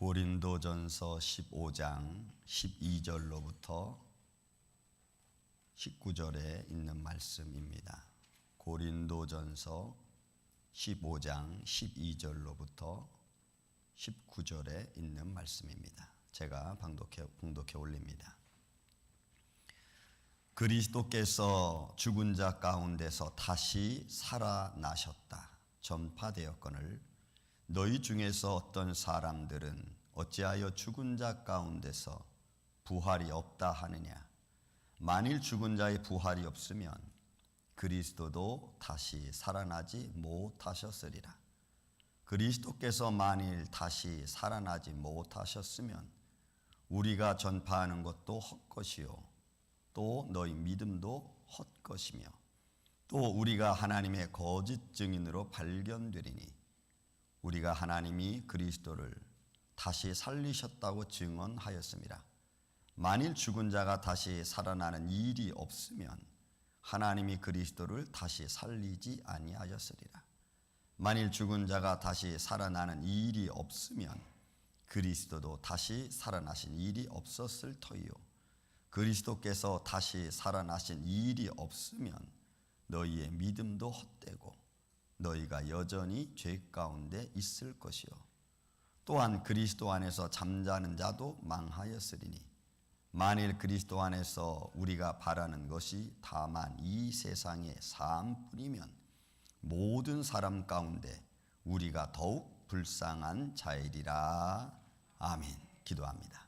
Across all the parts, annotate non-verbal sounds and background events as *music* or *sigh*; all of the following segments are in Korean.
고린도전서 15장 12절로부터 19절에 있는 말씀입니다. 고린도전서 15장 12절로부터 19절에 있는 말씀입니다. 제가 방독해, 봉독해 올립니다. 그리스도께서 죽은 자 가운데서 다시 살아나셨다. 전파되었거늘 너희 중에서 어떤 사람들은 어찌하여 죽은 자 가운데서 부활이 없다 하느냐? 만일 죽은 자의 부활이 없으면 그리스도도 다시 살아나지 못하셨으리라. 그리스도께서 만일 다시 살아나지 못하셨으면 우리가 전파하는 것도 헛것이요. 또 너희 믿음도 헛것이며 또 우리가 하나님의 거짓 증인으로 발견되리니 우리가 하나님이 그리스도를 다시 살리셨다고 증언하였습니다. 만일 죽은 자가 다시 살아나는 일이 없으면 하나님이 그리스도를 다시 살리지 아니하였으리라. 만일 죽은 자가 다시 살아나는 일이 없으면 그리스도도 다시 살아나신 일이 없었을 터이요. 그리스도께서 다시 살아나신 일이 없으면 너희의 믿음도 헛되고 너희가 여전히 죄 가운데 있을 것이요. 또한 그리스도 안에서 잠자는 자도 망하였으리니 만일 그리스도 안에서 우리가 바라는 것이 다만 이 세상의 삶뿐이면 모든 사람 가운데 우리가 더욱 불쌍한 자이리라. 아멘. 기도합니다.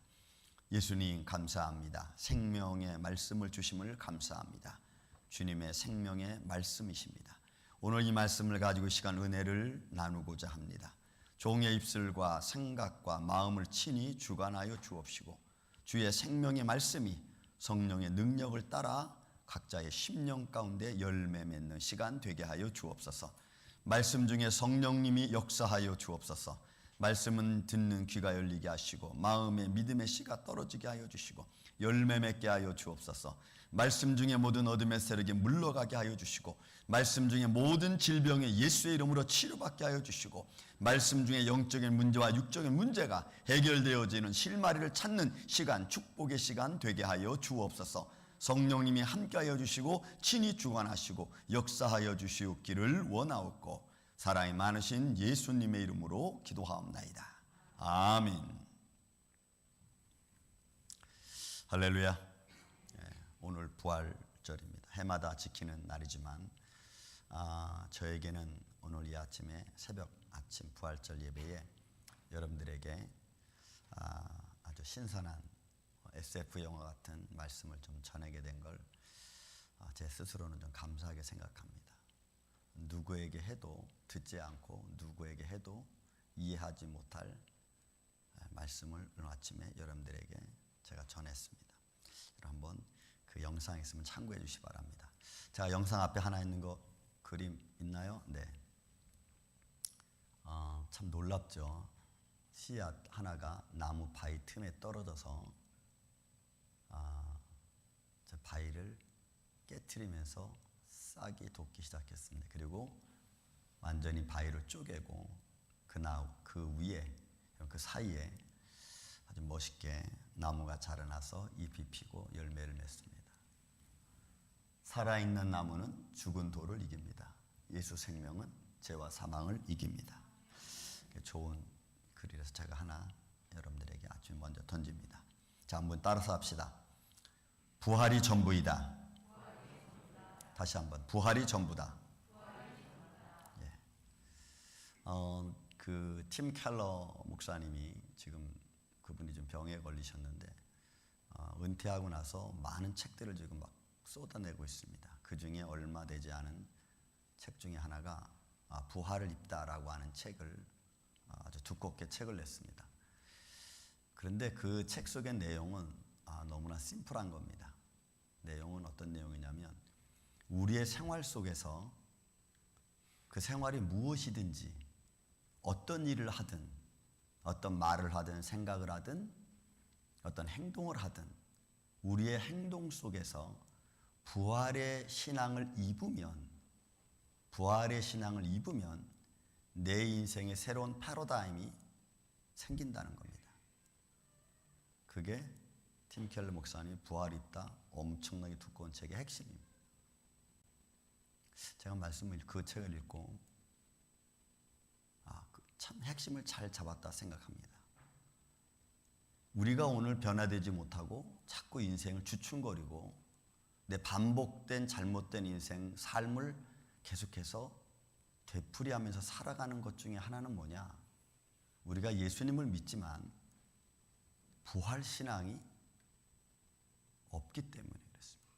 예수님 감사합니다. 생명의 말씀을 주심을 감사합니다. 주님의 생명의 말씀이십니다. 오늘 이 말씀을 가지고 시간 은혜를 나누고자 합니다. 종의 입술과 생각과 마음을 친히 주관하여 주옵시고 주의 생명의 말씀이 성령의 능력을 따라 각자의 심령 가운데 열매 맺는 시간 되게 하여 주옵소서. 말씀 중에 성령님이 역사하여 주옵소서. 말씀은 듣는 귀가 열리게 하시고 마음의 믿음의 씨가 떨어지게 하여 주시고 열매 맺게 하여 주옵소서. 말씀 중에 모든 어둠의 세력이 물러가게 하여 주시고 말씀 중에 모든 질병에 예수의 이름으로 치료받게 하여 주시고 말씀 중에 영적인 문제와 육적인 문제가 해결되어지는 실마리를 찾는 시간 축복의 시간 되게 하여 주옵소서. 성령님이 함께하여 주시고 친히 주관하시고 역사하여 주시옵기를 원하옵고 사랑이 많으신 예수님의 이름으로 기도하옵나이다. 아멘. 할렐루야. 예, 오늘 부활절입니다. 해마다 지키는 날이지만 아, 저에게는 오늘 이 아침에 새벽 아침 부활절 예배에 여러분들에게 아, 아주 신선한 SF 영화 같은 말씀을 좀 전하게 된 걸 제 스스로는 좀 감사하게 생각합니다. 누구에게 해도 듣지 않고 누구에게 해도 이해하지 못할 말씀을 오늘 아침에 여러분들에게 제가 전했습니다. 한번 그 영상 있으면 참고해 주시 바랍니다. 자, 영상 앞에 하나 있는 거 그림 있나요? 네. 어, 참 놀랍죠. 씨앗 하나가 나무 바위 틈에 떨어져서 아, 저 바위를 깨트리면서 싹이 돋기 시작했습니다. 그리고 완전히 바위를 쪼개고 그, 나, 그 위에 그 사이에 아주 멋있게 나무가 자라나서 잎이 피고 열매를 맺습니다. 살아있는 나무는 죽은 돌을 이깁니다. 예수 생명은 죄와 사망을 이깁니다. 좋은 글이라서 제가 하나 여러분들에게 아침에 먼저 던집니다. 자, 한번 따라서 합시다. 부활이 전부이다. 다시 한번 부활이 전부다. 예. 어, 그팀 켈러 목사님이 지금 그분이 좀 병에 걸리셨는데 어, 은퇴하고 나서 많은 책들을 지금 막 쏟아내고 있습니다. 그 중에 얼마 되지 않은 책 중에 하나가 아, 부활을 입다라고 하는 책을 아주 두껍게 책을 냈습니다. 그런데 그 책 속의 내용은 아, 너무나 심플한 겁니다. 내용은 어떤 내용이냐면 우리의 생활 속에서 그 생활이 무엇이든지 어떤 일을 하든 어떤 말을 하든 생각을 하든 어떤 행동을 하든 우리의 행동 속에서 부활의 신앙을 입으면 부활의 신앙을 입으면 내 인생의 새로운 패러다임이 생긴다는 겁니다. 그게 팀 켈러 목사님 부활이 있다 엄청나게 두꺼운 책의 핵심입니다. 제가 말씀을 그 책을 읽고 아, 그참 핵심을 잘 잡았다 생각합니다. 우리가 오늘 변화되지 못하고 자꾸 인생을 주춤거리고 내 반복된 잘못된 인생 삶을 계속해서 되풀이하면서 살아가는 것 중에 하나는 뭐냐? 우리가 예수님을 믿지만 부활 신앙이 없기 때문에 그렇습니다.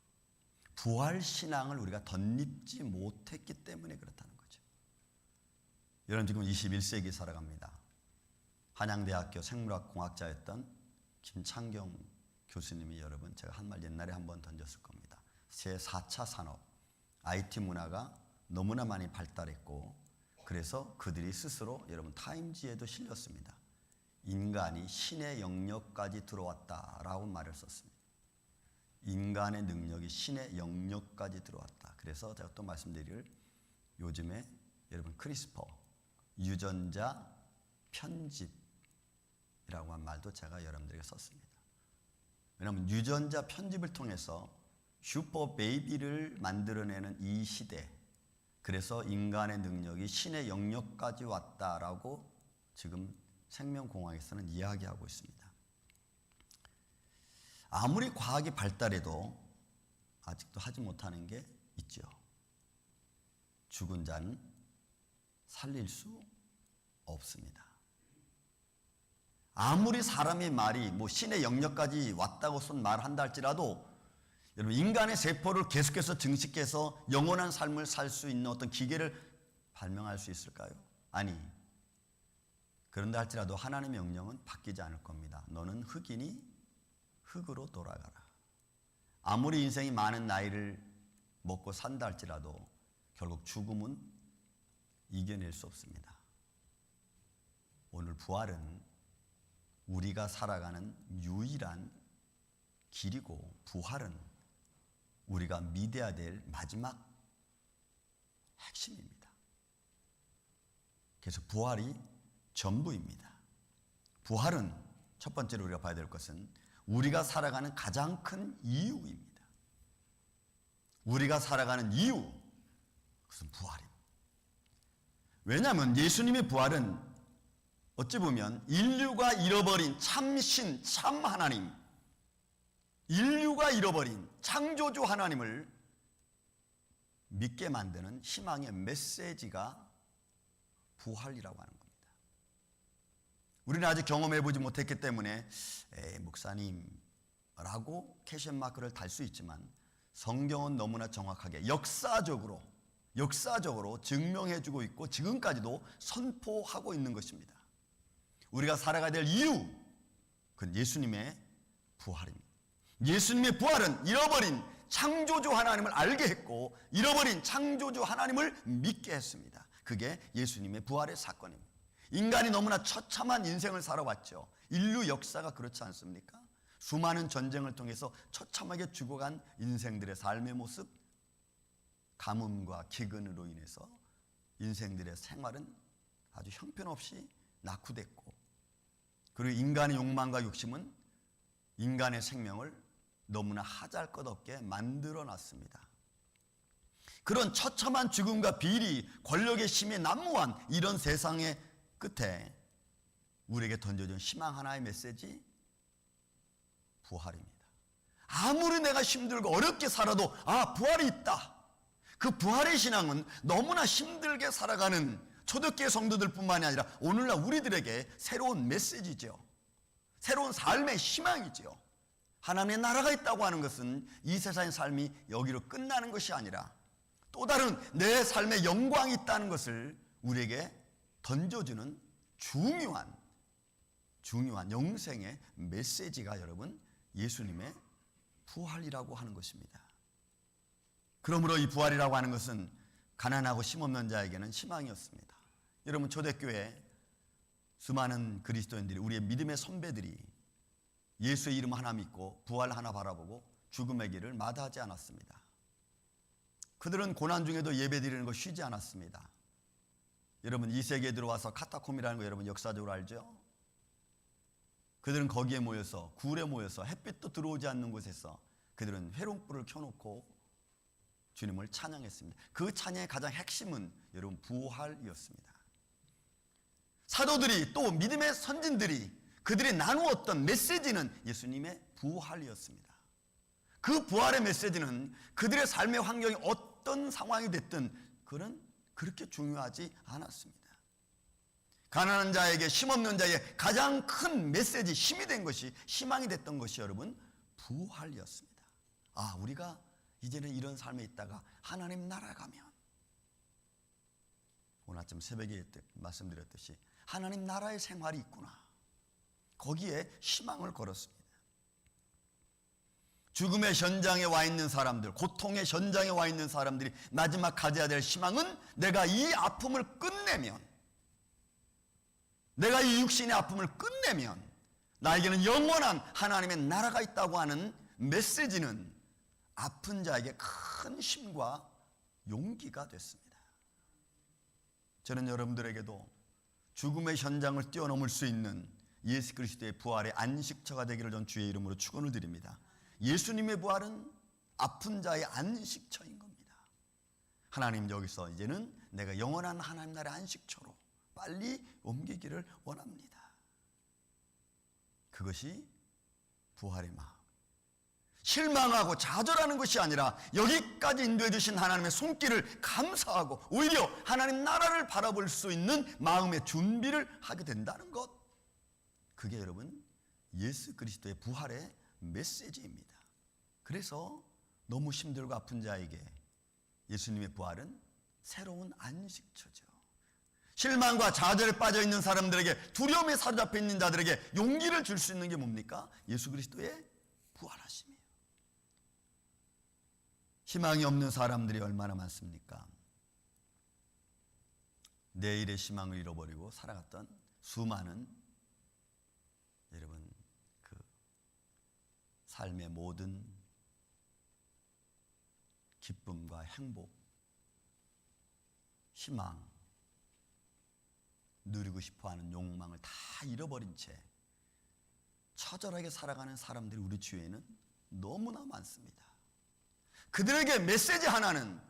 부활 신앙을 우리가 덧입지 못했기 때문에 그렇다는 거죠. 여러분 지금 21세기 살아갑니다. 한양대학교 생물학공학자였던 김창경 교수님이 여러분 제가 한 말 옛날에 한번 던졌을 겁니다. 제 4차 산업 IT 문화가 너무나 많이 발달했고 그래서 그들이 스스로 여러분 타임지에도 실렸습니다. 인간이 신의 영역까지 들어왔다라고 말을 썼습니다. 인간의 능력이 신의 영역까지 들어왔다. 그래서 제가 또 말씀드릴 요즘에 여러분 크리스퍼 유전자 편집이라고 한 말도 제가 여러분들에게 썼습니다. 왜냐하면 유전자 편집을 통해서 슈퍼 베이비를 만들어내는 이 시대 그래서 인간의 능력이 신의 영역까지 왔다라고 지금 생명공학에서는 이야기하고 있습니다. 아무리 과학이 발달해도 아직도 하지 못하는 게 있죠. 죽은 자는 살릴 수 없습니다. 아무리 사람의 말이 뭐 신의 영역까지 왔다고 쓴 말한다 할지라도 여러분 인간의 세포를 계속해서 증식해서 영원한 삶을 살 수 있는 어떤 기계를 발명할 수 있을까요? 아니. 그런다 할지라도 하나님의 명령은 바뀌지 않을 겁니다. 너는 흑인이 흙으로 돌아가라. 아무리 인생이 많은 나이를 먹고 산다 할지라도 결국 죽음은 이겨낼 수 없습니다. 오늘 부활은 우리가 살아가는 유일한 길이고 부활은 우리가 믿어야 될 마지막 핵심입니다. 그래서 부활이 전부입니다. 부활은 첫 번째로 우리가 봐야 될 것은 우리가 살아가는 가장 큰 이유입니다. 우리가 살아가는 이유, 그것은 부활입니다. 왜냐하면 예수님의 부활은 어찌 보면 인류가 잃어버린 참신, 참 하나님, 인류가 잃어버린 창조주 하나님을 믿게 만드는 희망의 메시지가 부활이라고 하는 겁니다. 우리는 아직 경험해보지 못했기 때문에 목사님라고 캐션 마크를 달 수 있지만 성경은 너무나 정확하게 역사적으로 역사적으로 증명해주고 있고 지금까지도 선포하고 있는 것입니다. 우리가 살아가야 될 이유 그건 예수님의 부활입니다. 예수님의 부활은 잃어버린 창조주 하나님을 알게 했고 잃어버린 창조주 하나님을 믿게 했습니다. 그게 예수님의 부활의 사건입니다. 인간이 너무나 처참한 인생을 살아왔죠. 인류 역사가 그렇지 않습니까? 수많은 전쟁을 통해서 처참하게 죽어간 인생들의 삶의 모습, 가뭄과 기근으로 인해서 인생들의 생활은 아주 형편없이 낙후됐고, 그리고 인간의 욕망과 욕심은 인간의 생명을 너무나 하잘 것 없게 만들어 놨습니다. 그런 처참한 죽음과 비리, 권력의 힘에 난무한 이런 세상의 끝에 우리에게 던져준 희망 하나의 메시지 부활입니다. 아무리 내가 힘들고 어렵게 살아도 아 부활이 있다. 그 부활의 신앙은 너무나 힘들게 살아가는 초대교회 성도들 뿐만이 아니라 오늘날 우리들에게 새로운 메시지죠. 새로운 삶의 희망이죠. 하나님의 나라가 있다고 하는 것은 이 세상의 삶이 여기로 끝나는 것이 아니라 또 다른 내 삶의 영광이 있다는 것을 우리에게 던져주는 중요한 중요한 영생의 메시지가 여러분 예수님의 부활이라고 하는 것입니다. 그러므로 이 부활이라고 하는 것은 가난하고 힘없는 자에게는 희망이었습니다. 여러분 초대교회 수많은 그리스도인들이 우리의 믿음의 선배들이 예수의 이름 하나 믿고 부활 하나 바라보고 죽음의 길을 마다하지 않았습니다. 그들은 고난 중에도 예배 드리는 거 쉬지 않았습니다. 여러분 이 세계에 들어와서 카타콤이라는 거 여러분 역사적으로 알죠? 그들은 거기에 모여서 굴에 모여서 햇빛도 들어오지 않는 곳에서 그들은 회롱불을 켜놓고 주님을 찬양했습니다. 그 찬양의 가장 핵심은 여러분 부활이었습니다. 사도들이 또 믿음의 선진들이 그들이 나누었던 메시지는 예수님의 부활이었습니다. 그 부활의 메시지는 그들의 삶의 환경이 어떤 상황이 됐든 그는 그렇게 중요하지 않았습니다. 가난한 자에게 힘없는 자에게 가장 큰 메시지 힘이 된 것이 희망이 됐던 것이 여러분 부활이었습니다. 아 우리가 이제는 이런 삶에 있다가 하나님 나라 가면 오늘 아침 새벽에 말씀드렸듯이 하나님 나라의 생활이 있구나. 거기에 희망을 걸었습니다. 죽음의 현장에 와 있는 사람들, 고통의 현장에 와 있는 사람들이 마지막 가져야 될 희망은 내가 이 아픔을 끝내면, 내가 이 육신의 아픔을 끝내면, 나에게는 영원한 하나님의 나라가 있다고 하는 메시지는 아픈 자에게 큰 힘과 용기가 됐습니다. 저는 여러분들에게도 죽음의 현장을 뛰어넘을 수 있는 예수 그리스도의 부활의 안식처가 되기를 전 주의 이름으로 축원을 드립니다. 예수님의 부활은 아픈 자의 안식처인 겁니다. 하나님 여기서 이제는 내가 영원한 하나님 나라의 안식처로 빨리 옮기기를 원합니다. 그것이 부활의 마음. 실망하고 좌절하는 것이 아니라 여기까지 인도해 주신 하나님의 손길을 감사하고 오히려 하나님 나라를 바라볼 수 있는 마음의 준비를 하게 된다는 것. 그게 여러분 예수 그리스도의 부활의 메시지입니다. 그래서 너무 힘들고 아픈 자에게 예수님의 부활은 새로운 안식처죠. 실망과 좌절에 빠져 있는 사람들에게 두려움에 사로잡혀 있는 자들에게 용기를 줄 수 있는 게 뭡니까? 예수 그리스도의 부활하심이에요. 희망이 없는 사람들이 얼마나 많습니까? 내일의 희망을 잃어버리고 살아갔던 수많은 여러분 그 삶의 모든 기쁨과 행복, 희망, 누리고 싶어하는 욕망을 다 잃어버린 채 처절하게 살아가는 사람들이 우리 주위에는 너무나 많습니다. 그들에게 메시지 하나는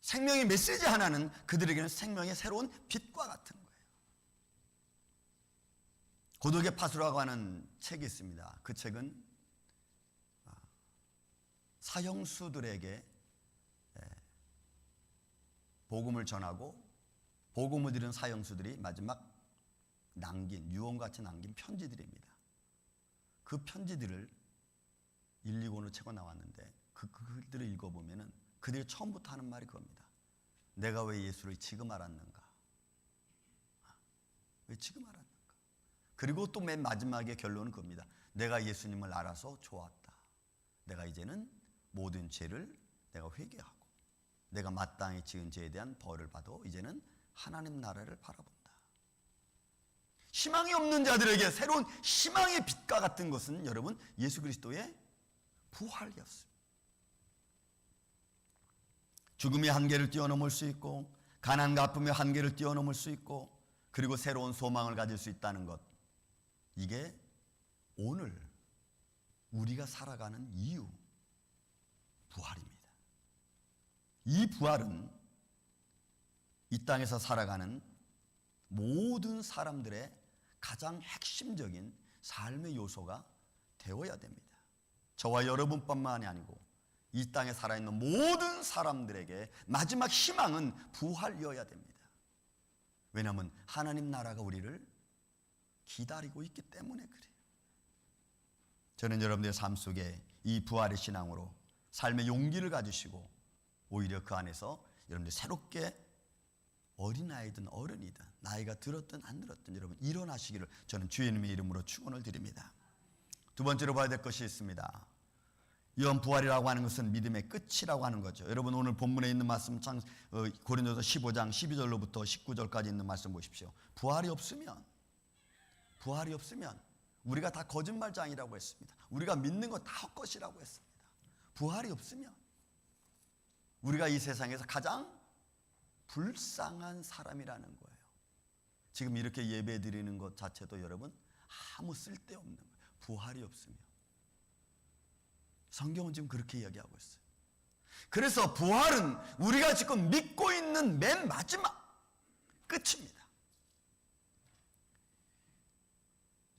생명의 메시지 하나는 그들에게는 생명의 새로운 빛과 같은 거예요. 고독의 파수라고 하는 책이 있습니다. 그 책은 아, 사형수들에게 예, 복음을 전하고 복음을 들은 사형수들이 마지막 남긴 유언같이 남긴 편지들입니다. 그 편지들을 1, 2권으로 채고 나왔는데 그, 그 글들을 읽어보면은 그들이 처음부터 하는 말이 그겁니다. 내가 왜 예수를 지금 알았는가? 아, 왜 지금 알았는가? 그리고 또 맨 마지막에 결론은 그겁니다. 내가 예수님을 알아서 좋았다. 내가 이제는 모든 죄를 내가 회개하고 내가 마땅히 지은 죄에 대한 벌을 받아 이제는 하나님 나라를 바라본다. 희망이 없는 자들에게 새로운 희망의 빛과 같은 것은 여러분 예수 그리스도의 부활이었습니다. 죽음의 한계를 뛰어넘을 수 있고 가난과 아픔의 한계를 뛰어넘을 수 있고 그리고 새로운 소망을 가질 수 있다는 것 이게 오늘 우리가 살아가는 이유 부활입니다. 이 부활은 이 땅에서 살아가는 모든 사람들의 가장 핵심적인 삶의 요소가 되어야 됩니다. 저와 여러분뿐만이 아니고 이 땅에 살아있는 모든 사람들에게 마지막 희망은 부활이어야 됩니다. 왜냐하면 하나님 나라가 우리를 기다리고 있기 때문에 그래요. 저는 여러분들의 삶 속에 이 부활의 신앙으로 삶의 용기를 가지시고 오히려 그 안에서 여러분들 새롭게 어린아이든 어른이든 나이가 들었든 안 들었든 여러분 일어나시기를 저는 주님의 이름으로 축원을 드립니다. 두 번째로 봐야 될 것이 있습니다. 이런 부활이라고 하는 것은 믿음의 끝이라고 하는 거죠. 여러분 오늘 본문에 있는 말씀 장 어, 고린도서 15장 12절로부터 19절까지 있는 말씀 보십시오. 부활이 없으면 부활이 없으면 우리가 다 거짓말장이라고 했습니다. 우리가 믿는 거다 헛것이라고 했습니다. 부활이 없으면 우리가 이 세상에서 가장 불쌍한 사람이라는 거예요. 지금 이렇게 예배 드리는 것 자체도 여러분 아무 쓸데없는 거예요. 부활이 없으면. 성경은 지금 그렇게 이야기하고 있어요. 그래서 부활은 우리가 지금 믿고 있는 맨 마지막 끝입니다.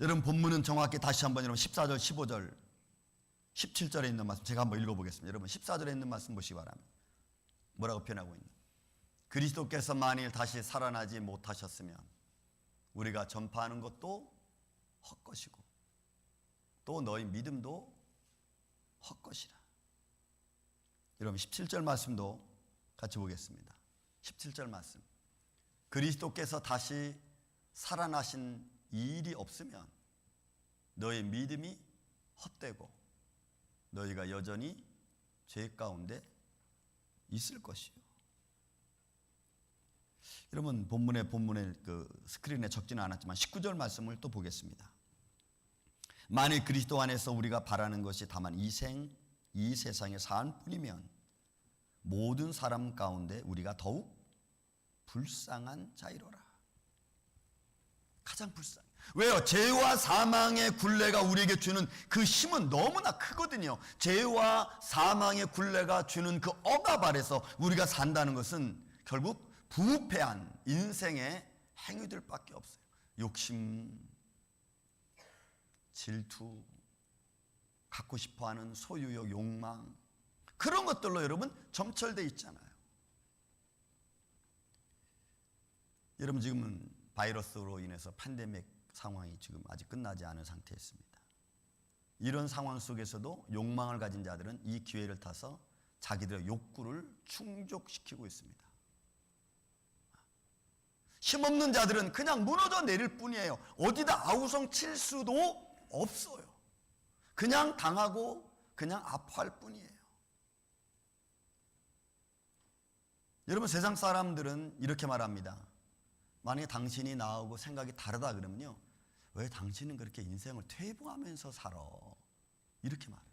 여러분 본문은 정확히 다시 한번 여러분 14절, 15절, 17절에 있는 말씀 제가 한번 읽어보겠습니다. 여러분 14절에 있는 말씀 보시기 바랍니다. 뭐라고 표현하고 있나? 그리스도께서 만일 다시 살아나지 못하셨으면 우리가 전파하는 것도 헛것이고 또 너희 믿음도 헛것이라. 여러분 17절 말씀도 같이 보겠습니다. 17절 말씀. 그리스도께서 다시 살아나신 이 일이 없으면 너의 믿음이 헛되고 너희가 여전히 죄 가운데 있을 것이요. 여러분 본문에 본문에 그 스크린에 적지는 않았지만 19절 말씀을 또 보겠습니다. 만일 그리스도 안에서 우리가 바라는 것이 다만 이 생 이 세상의 사안뿐이면 모든 사람 가운데 우리가 더욱 불쌍한 자이로라. 가장 불쌍. 왜요? 죄와 사망의 굴레가 우리에게 주는 그 힘은 너무나 크거든요. 죄와 사망의 굴레가 주는 그 억압 아래서 우리가 산다는 것은 결국 부패한 인생의 행위들밖에 없어요. 욕심, 질투, 갖고 싶어 하는 소유욕, 욕망 그런 것들로 여러분 점철돼 있잖아요. 여러분 지금은 바이러스로 인해서 팬데믹 상황이 지금 아직 끝나지 않은 상태에 있습니다. 이런 상황 속에서도 욕망을 가진 자들은 이 기회를 타서 자기들의 욕구를 충족시키고 있습니다. 힘없는 자들은 그냥 무너져 내릴 뿐이에요. 어디다 아우성 칠 수도 없어요. 그냥 당하고 그냥 아파할 뿐이에요. 여러분 세상 사람들은 이렇게 말합니다. 만약에 당신이 나하고 생각이 다르다 그러면요. 왜 당신은 그렇게 인생을 퇴보하면서 살아? 이렇게 말해요.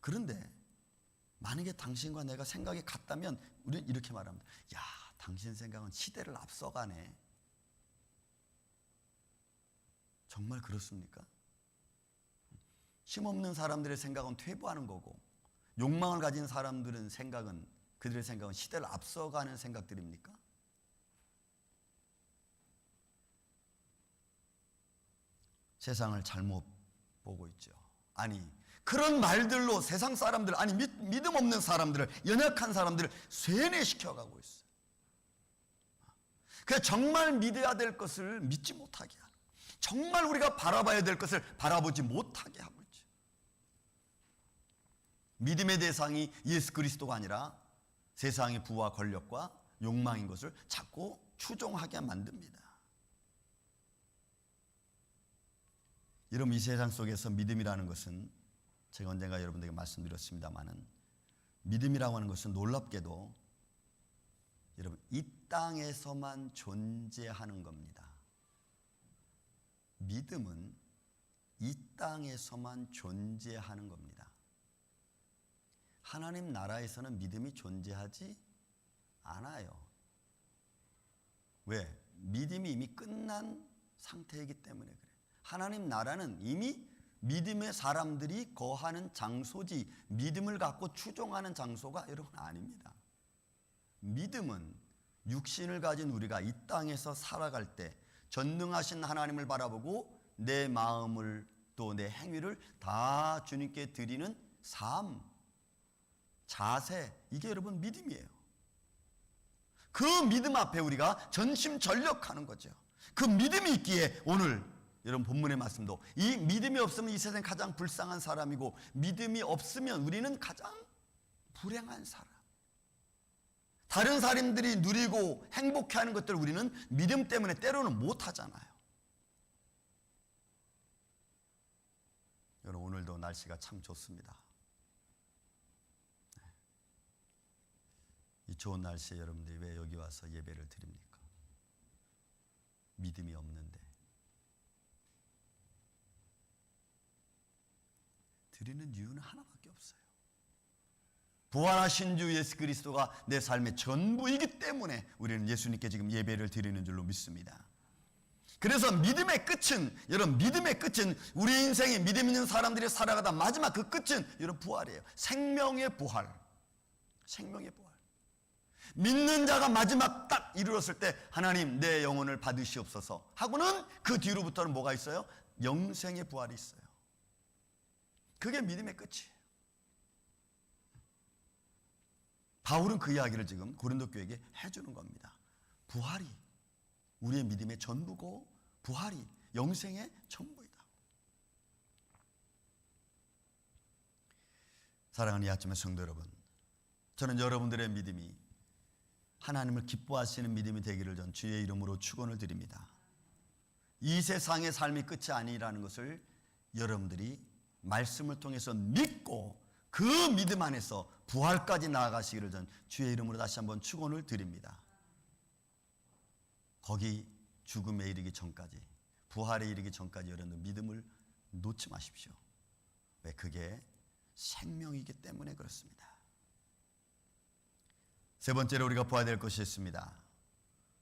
그런데 만약에 당신과 내가 생각이 같다면 우리는 이렇게 말합니다. 야, 당신 생각은 시대를 앞서가네. 정말 그렇습니까? 힘없는 사람들의 생각은 퇴보하는 거고 욕망을 가진 사람들은 생각은 그들의 생각은 시대를 앞서가는 생각들입니까? 세상을 잘못 보고 있죠. 아니, 그런 말들로 세상 사람들, 아니, 믿, 믿음 없는 사람들을, 연약한 사람들을 쇠뇌시켜 가고 있어요. 그 정말 믿어야 될 것을 믿지 못하게 하는, 정말 우리가 바라봐야 될 것을 바라보지 못하게 하고 있죠. 믿음의 대상이 예수 그리스도가 아니라 세상의 부와 권력과 욕망인 것을 자꾸 추종하게 만듭니다. 여러분 이 세상 속에서 믿음이라는 것은 제가 언젠가 여러분들에게 말씀드렸습니다마는 믿음이라고 하는 것은 놀랍게도 여러분 이 땅에서만 존재하는 겁니다. 믿음은 이 땅에서만 존재하는 겁니다. 하나님 나라에서는 믿음이 존재하지 않아요. 왜? 믿음이 이미 끝난 상태이기 때문에 그래요. 하나님 나라는 이미 믿음의 사람들이 거하는 장소지 믿음을 갖고 추종하는 장소가 여러분 아닙니다. 믿음은 육신을 가진 우리가 이 땅에서 살아갈 때 전능하신 하나님을 바라보고 내 마음을 또 내 행위를 다 주님께 드리는 삶, 자세, 이게 여러분 믿음이에요. 그 믿음 앞에 우리가 전심전력하는 거죠. 그 믿음이 있기에 오늘 여러분 본문의 말씀도 이 믿음이 없으면 이 세상 가장 불쌍한 사람이고 믿음이 없으면 우리는 가장 불행한 사람. 다른 사람들이 누리고 행복해하는 것들 우리는 믿음 때문에 때로는 못 하잖아요. 여러분 오늘도 날씨가 참 좋습니다. 네. 이 좋은 날씨에 여러분들이 왜 여기 와서 예배를 드립니까? 믿음이 없는데 드리는 이유는 하나밖에 없어요. 부활하신 주 예수 그리스도가 내 삶의 전부이기 때문에 우리는 예수님께 지금 예배를 드리는 줄로 믿습니다. 그래서 믿음의 끝은 여러분 믿음의 끝은 우리 인생에 믿음 있는 사람들이 살아가다 마지막 그 끝은 여러분 부활이에요. 생명의 부활. 생명의 부활. 믿는 자가 마지막 딱 이르렀을 때 하나님 내 영혼을 받으시옵소서 하고는 그 뒤로부터는 뭐가 있어요? 영생의 부활이 있어요. 그게 믿음의 끝이에요. 바울은 그 이야기를 지금 고린도 교회에게 해주는 겁니다. 부활이 우리의 믿음의 전부고 부활이 영생의 전부이다. 사랑하는 이 아침의 성도 여러분, 저는 여러분들의 믿음이 하나님을 기뻐하시는 믿음이 되기를 전 주의 이름으로 축원을 드립니다. 이 세상의 삶이 끝이 아니라는 것을 여러분들이 말씀을 통해서 믿고 그 믿음 안에서 부활까지 나아가시기를 전 주의 이름으로 다시 한번 축원을 드립니다. 거기 죽음에 이르기 전까지 부활에 이르기 전까지 여러분들 믿음을 놓지 마십시오. 왜 그게 생명이기 때문에 그렇습니다. 세 번째로 우리가 보아야 될 것이 있습니다.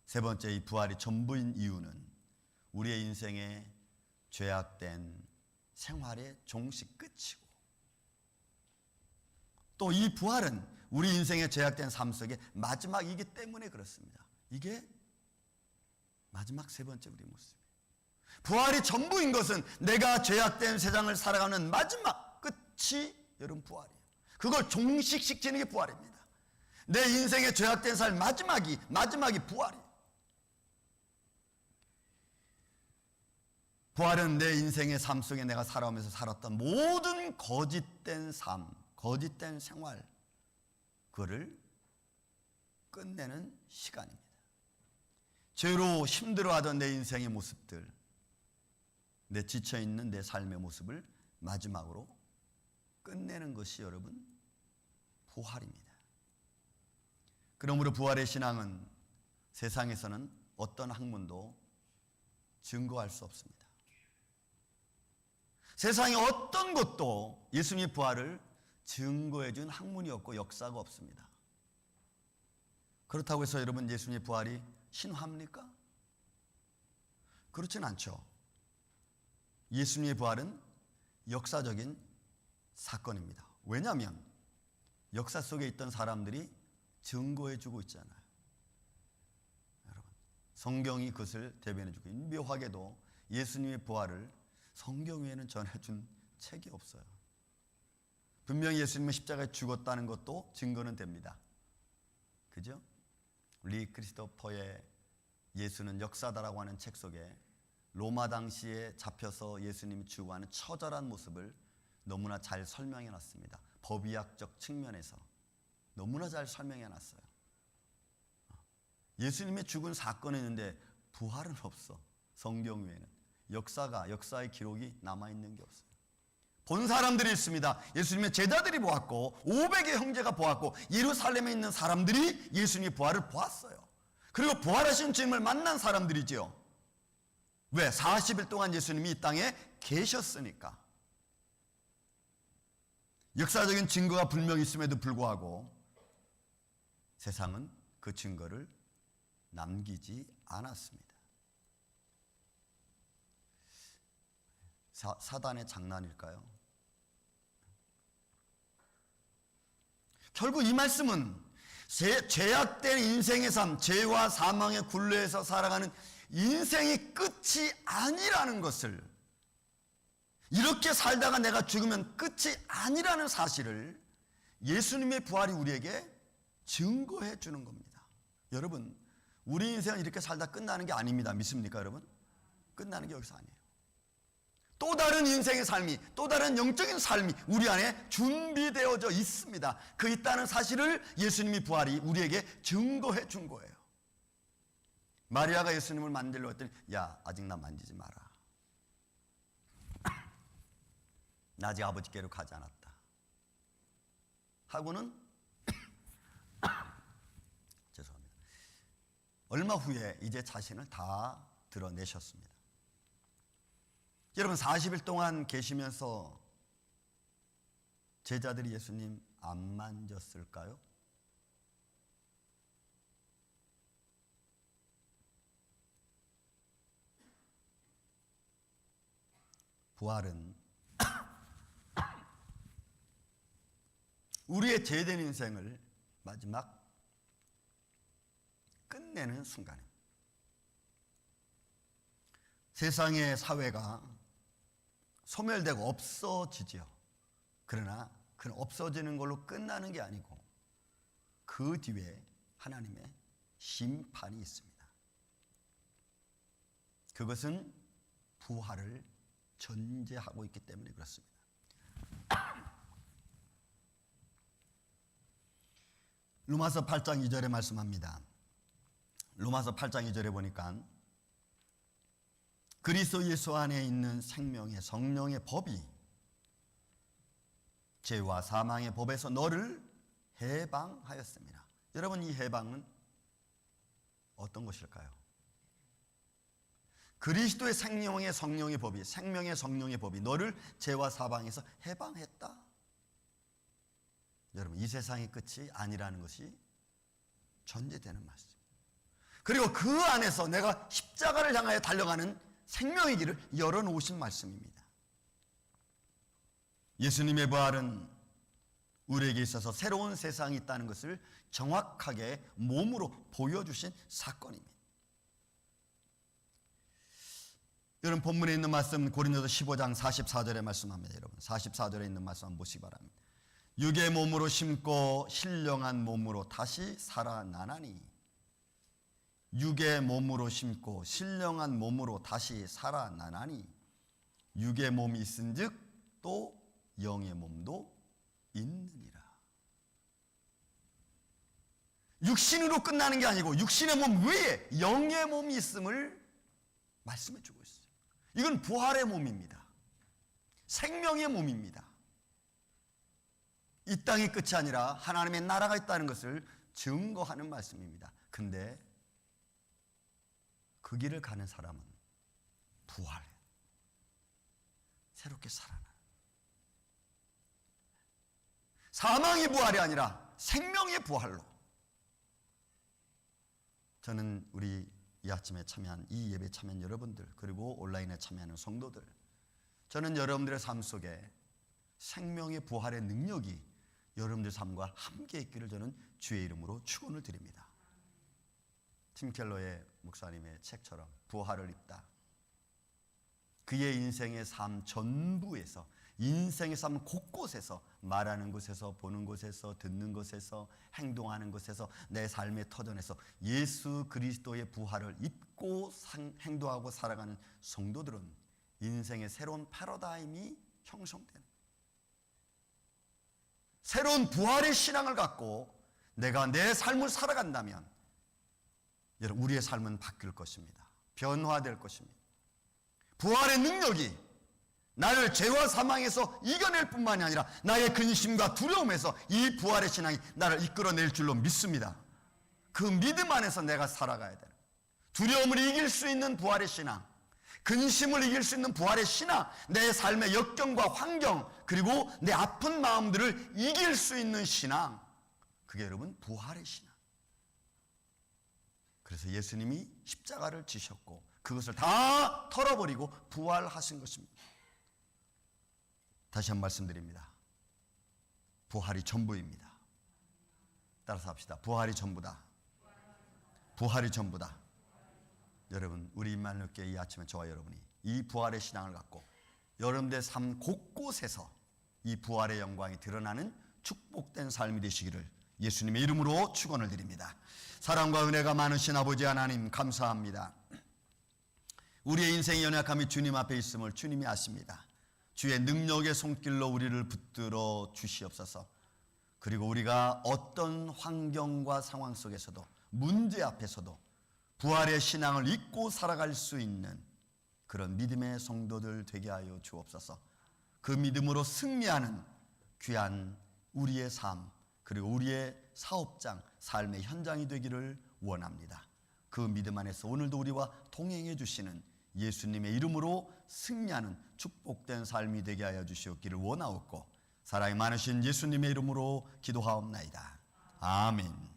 세 번째 이 부활이 전부인 이유는 우리의 인생의 죄악된 생활의 종식 끝이고 또 이 부활은 우리 인생의 죄악된 삶 속의 마지막이기 때문에 그렇습니다. 이게 마지막 세 번째 우리 모습이에요. 부활이 전부인 것은 내가 죄악된 세상을 살아가는 마지막 끝이 여러분 부활이에요. 그걸 종식시키는 게 부활입니다. 내 인생의 죄악된 삶 마지막이 마지막이 부활이에요. 부활은 내 인생의 삶 속에 내가 살아오면서 살았던 모든 거짓된 삶, 거짓된 생활, 그거를 끝내는 시간입니다. 죄로 힘들어하던 내 인생의 모습들, 내 지쳐있는 내 삶의 모습을 마지막으로 끝내는 것이 여러분 부활입니다. 그러므로 부활의 신앙은 세상에서는 어떤 학문도 증거할 수 없습니다. 세상의 어떤 것도 예수님의 부활을 증거해 준 학문이 없고 역사가 없습니다. 그렇다고 해서 여러분 예수님의 부활이 신화입니까? 그렇진 않죠. 예수님의 부활은 역사적인 사건입니다. 왜냐하면 역사 속에 있던 사람들이 증거해 주고 있잖아요. 여러분, 성경이 그것을 대변해 주고 묘하게도 예수님의 부활을 성경 외에는 전해준 책이 없어요. 분명히 예수님은 십자가에 죽었다는 것도 증거는 됩니다. 그죠? 리 크리스토퍼의 예수는 역사다라고 하는 책 속에 로마 당시에 잡혀서 예수님이 죽어가는 처절한 모습을 너무나 잘 설명해 놨습니다. 법의학적 측면에서 너무나 잘 설명해 놨어요. 예수님의 죽은 사건이 있는데 부활은 없어. 성경 외에는. 역사가, 역사의 기록이 남아 있는 게 없어요. 본 사람들이 있습니다. 예수님의 제자들이 보았고 500의 형제가 보았고 예루살렘에 있는 사람들이 예수님의 부활을 보았어요. 그리고 부활하신 주님을 만난 사람들이지요. 왜? 40일 동안 예수님이 이 땅에 계셨으니까. 역사적인 증거가 분명히 있음에도 불구하고 세상은 그 증거를 남기지 않았습니다. 사, 사단의 장난일까요? 결국 이 말씀은 제, 죄악된 인생의 삶, 죄와 사망의 굴레에서 살아가는 인생이 끝이 아니라는 것을 이렇게 살다가 내가 죽으면 끝이 아니라는 사실을 예수님의 부활이 우리에게 증거해 주는 겁니다. 여러분, 우리 인생은 이렇게 살다 끝나는 게 아닙니다. 믿습니까, 여러분? 끝나는 게 여기서 아니에요. 또 다른 인생의 삶이, 또 다른 영적인 삶이 우리 안에 준비되어져 있습니다. 그 있다는 사실을 예수님이 부활이 우리에게 증거해 준 거예요. 마리아가 예수님을 만들려 했더니, 야, 아직 나 만지지 마라. *clears throat* 나 아직 아버지께로 가지 않았다. 하고는, *clears throat* 죄송합니다. 얼마 후에 이제 자신을 다 드러내셨습니다. 여러분 40일 동안 계시면서 제자들이 예수님 안 만졌을까요? 부활은 *coughs* 우리의 죄된 인생을 마지막 끝내는 순간입니다. 세상의 사회가 소멸되고 없어지지요. 그러나 그는 없어지는 걸로 끝나는 게 아니고 그 뒤에 하나님의 심판이 있습니다. 그것은 부활을 전제하고 있기 때문에 그렇습니다. 로마서 8장 2절에 말씀합니다. 로마서 8장 2절에 보니까 그리스도 예수 안에 있는 생명의 성령의 법이 죄와 사망의 법에서 너를 해방하였습니다. 여러분 이 해방은 어떤 것일까요? 그리스도의 생명의 성령의 법이 생명의 성령의 법이 너를 죄와 사방에서 해방했다. 여러분 이 세상의 끝이 아니라는 것이 전제되는 말씀. 그리고 그 안에서 내가 십자가를 향하여 달려가는 생명의 길을 열어놓으신 말씀입니다. 예수님의 부활은 우리에게 있어서 새로운 세상이 있다는 것을 정확하게 몸으로 보여주신 사건입니다. 여러분 본문에 있는 말씀 고린도서 15장 44절에 말씀합니다. 여러분 44절에 있는 말씀 한번 보시기 바랍니다. 육의 몸으로 심고 신령한 몸으로 다시 살아나나니 육의 몸으로 심고 신령한 몸으로 다시 살아나나니 육의 몸이 있은즉 또 영의 몸도 있느니라. 육신으로 끝나는 게 아니고 육신의 몸 외에 영의 몸이 있음을 말씀해 주고 있어요. 이건 부활의 몸입니다. 생명의 몸입니다. 이 땅의 끝이 아니라 하나님의 나라가 있다는 것을 증거하는 말씀입니다. 근데 그 길을 가는 사람은 부활해. 새롭게 살아나. 사망의 부활이 아니라 생명의 부활로. 저는 우리 이 아침에 참여한 이 예배 참여한 여러분들 그리고 온라인에 참여하는 성도들 저는 여러분들의 삶 속에 생명의 부활의 능력이 여러분들 삶과 함께 있기를 저는 주의 이름으로 축원을 드립니다. 팀 켈러의 목사님의 책처럼 부활을 입다. 그의 인생의 삶 전부에서 인생의 삶 곳곳에서 말하는 곳에서 보는 곳에서 듣는 곳에서 행동하는 곳에서 내 삶의 터전에서 예수 그리스도의 부활을 입고 상, 행동하고 살아가는 성도들은 인생의 새로운 패러다임이 형성되는 새로운 부활의 신앙을 갖고 내가 내 삶을 살아간다면 여러분 우리의 삶은 바뀔 것입니다. 변화될 것입니다. 부활의 능력이 나를 죄와 사망에서 이겨낼 뿐만이 아니라 나의 근심과 두려움에서 이 부활의 신앙이 나를 이끌어낼 줄로 믿습니다. 그 믿음 안에서 내가 살아가야 되는 두려움을 이길 수 있는 부활의 신앙, 근심을 이길 수 있는 부활의 신앙, 내 삶의 역경과 환경, 그리고 내 아픈 마음들을 이길 수 있는 신앙. 그게 여러분 부활의 신앙. 그래서 예수님이 십자가를 지셨고 그것을 다 털어버리고 부활하신 것입니다. 다시 한번 말씀드립니다. 부활이 전부입니다. 따라서 합시다. 부활이 전부다. 부활이 전부다. 여러분, 우리 임마누엘교회 이 아침에 저와 여러분이 이 부활의 신앙을 갖고 여러분들의 삶 곳곳에서 이 부활의 영광이 드러나는 축복된 삶이 되시기를 예수님의 이름으로 축원을 드립니다. 사랑과 은혜가 많으신 아버지 하나님 감사합니다. 우리의 인생의 연약함이 주님 앞에 있음을 주님이 아십니다. 주의 능력의 손길로 우리를 붙들어 주시옵소서. 그리고 우리가 어떤 환경과 상황 속에서도 문제 앞에서도 부활의 신앙을 잊고 살아갈 수 있는 그런 믿음의 성도들 되게 하여 주옵소서. 그 믿음으로 승리하는 귀한 우리의 삶 그리고 우리의 사업장 삶의 현장이 되기를 원합니다. 그 믿음 안에서 오늘도 우리와 동행해 주시는 예수님의 이름으로 승리하는 축복된 삶이 되게 하여 주시옵기를 원하옵고 사랑이 많으신 예수님의 이름으로 기도하옵나이다. 아멘.